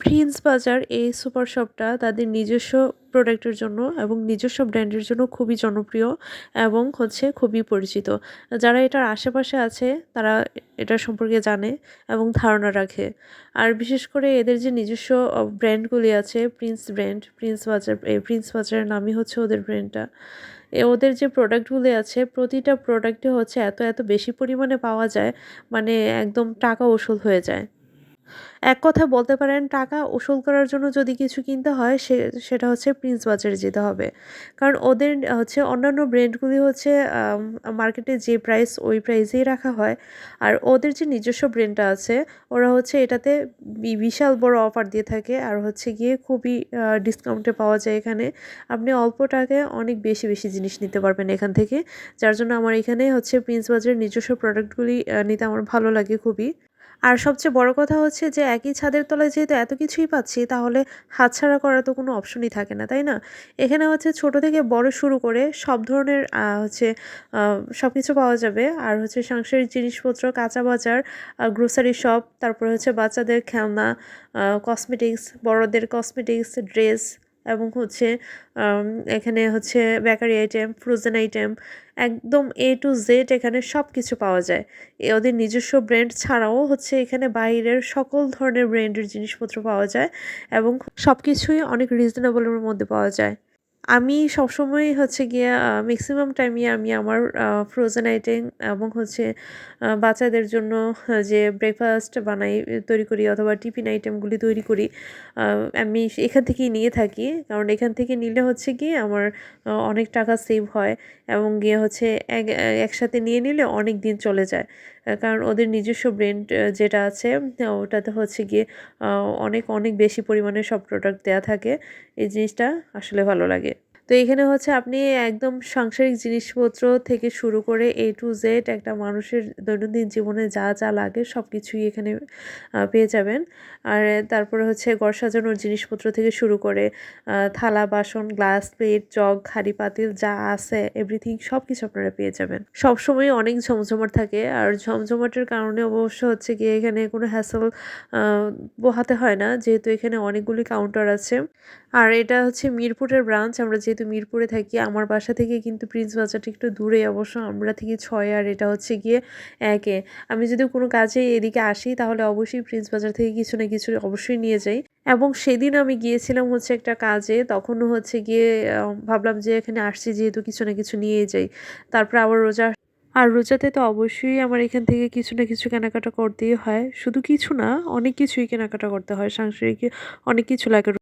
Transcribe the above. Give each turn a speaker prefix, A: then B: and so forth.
A: Prince বাজার এই super শপটা তাদের নিজস্ব প্রোডাক্টের জন্য এবং নিজস্ব ব্র্যান্ডের জন্য খুবই জনপ্রিয় এবং হচ্ছে খুবই পরিচিত। যারা এটার আশেপাশে আছে, তারা এটা সম্পর্কে জানে এবং ধারণা রাখে। আর বিশেষ করে এদের যে নিজস্ব ব্র্যান্ডগুলি আছে প্রিন্স ব্র্যান্ড প্রিন্স বাজার এই প্রিন্স বাজারের নামই হচ্ছে ওদের ব্র্যান্ডটা এ, ওদের যে প্রোডাক্টগুলি আছে, প্রতিটা প্রোডাক্টে হচ্ছে এত এত বেশি পরিমাণে পাওয়া যায় মানে একদম টাকা ওসুল হয়ে যায়। এক কথায় বলতে পারেন, টাকা ওসুল করার জন্য যদি কিছু কিনতে হয়, সে, সেটা হচ্ছে প্রিন্স বাজারে যেতে হবে। কারণ ওদের হচ্ছে অন্যান্য ব্র্যান্ডগুলি হচ্ছে মার্কেটে যে প্রাইস ওই প্রাইসেই রাখা হয়। আর ওদের যে নিজস্ব ব্র্যান্ডটা আছে, ওরা হচ্ছে এটাতে বিশাল বড় অফার দিয়ে থাকে। আর হচ্ছে গিয়ে খুবই ডিসকাউন্টে পাওয়া যায় এখানে। আপনি অল্প টাকায় অনেক বেশি বেশি জিনিস নিতে পারবেন এখান থেকে। যার জন্য আমার এখানে হচ্ছে প্রিন্স বাজারের নিজস্ব প্রোডাক্টগুলি নিতে আমার ভালো লাগে খুবই। আর সবচেয়ে বড় কথা হচ্ছে যে, একই ছাদের তলায় যেহেতু এত কিছুই পাচ্ছি, তাহলে হাতছাড়া করার তো কোনো অপশনই থাকে না, তাই না? এখানে হচ্ছে ছোট থেকে বড় শুরু করে সব ধরনের হচ্ছে সব কিছু পাওয়া যাবে। আর হচ্ছে সাংসারিক জিনিসপত্র, কাঁচা বাজার গ্রোসারি শপ তারপরে হচ্ছে বাচ্চাদের খেলনা কসমেটিক্স বড়দের কসমেটিক্স ড্রেস এবং হচ্ছে এখানে হচ্ছে বেকারি আইটেম ফ্রোজেন আইটেম একদম এ টু জেড এখানে সব কিছু পাওয়া যায়। এ, ওদের নিজস্ব ব্র্যান্ড ছাড়াও হচ্ছে এখানে বাইরের সকল ধরনের ব্র্যান্ডের জিনিসপত্র পাওয়া যায় এবং সব কিছুই অনেক রিজনেবলের মধ্যে পাওয়া যায়। আমি সবসময় হচ্ছে গিয়ে ম্যাক্সিমাম টাইমই আমি আমার ফ্রোজেন আইটেম এবং হচ্ছে বাচ্চাদের জন্য যে ব্রেকফাস্ট বানাই তৈরি করি অথবা টিফিন আইটেমগুলি তৈরি করি আমি এখান থেকেই নিয়ে থাকি। কারণ এখান থেকে নিলে হচ্ছে গিয়ে আমার অনেক টাকা সেভ হয় এবং গিয়ে হচ্ছে এক, একসাথে নিয়ে নিলে অনেক দিন চলে যায়। কারণ ওদের নিজস্ব ব্র্যান্ড যেটা আছে ওটাতে হচ্ছে গিয়ে অনেক অনেক বেশি পরিমাণে সব প্রোডাক্ট দেওয়া থাকে। এই জিনিসটা আসলে ভালো লাগে। তো এখানে হচ্ছে আপনি একদম সাংসারিক জিনিসপত্র থেকে শুরু করে এ টু জেড একটা মানুষের দৈনন্দিন জীবনে যা যা লাগে সব কিছুই এখানে পেয়ে যাবেন। আর তারপরে হচ্ছে ঘর সাজানোর জিনিসপত্র থেকে শুরু করে থালা, বাসন, গ্লাস, প্লেট, জগ হাঁড়ি পাতিল যা আছে এভরিথিং সব কিছু আপনারা পেয়ে যাবেন। সবসময় অনেক ঝমঝমাট থাকে আর ঝমঝমাটের কারণে অবশ্য হচ্ছে গিয়ে এখানে কোনো হ্যাসেল পোহাতে হয় না। যেহেতু এখানে অনেকগুলি কাউন্টার আছে। আর এটা হচ্ছে মিরপুরের ব্রাঞ্চ আমরা যেহেতু মিরপুরে থাকি, আমার বাসা থেকে কিন্তু প্রিন্স বাজারটা একটু দূরে অবশ্য। আমরা থেকে ছয় আর এটা হচ্ছে গিয়ে একে আমি যদি কোনো কাজে এদিকে আসি, তাহলে অবশ্যই প্রিন্স বাজার থেকে কিছু না কিছু অবশ্যই নিয়ে যাই। এবং সেদিন আমি গিয়েছিলাম হচ্ছে একটা কাজে, তখনও হচ্ছে গিয়ে ভাবলাম যে এখানে আসছি, যেহেতু কিছু না কিছু নিয়ে যাই। তারপর আবার রোজা আর রোজাতে তো অবশ্যই আমার এখান থেকে কিছু না কিছু কেনাকাটা করতেই হয়। শুধু কিছু না, অনেক কিছুই কেনাকাটা করতে হয়। সাংসারিক অনেক কিছু লাগে।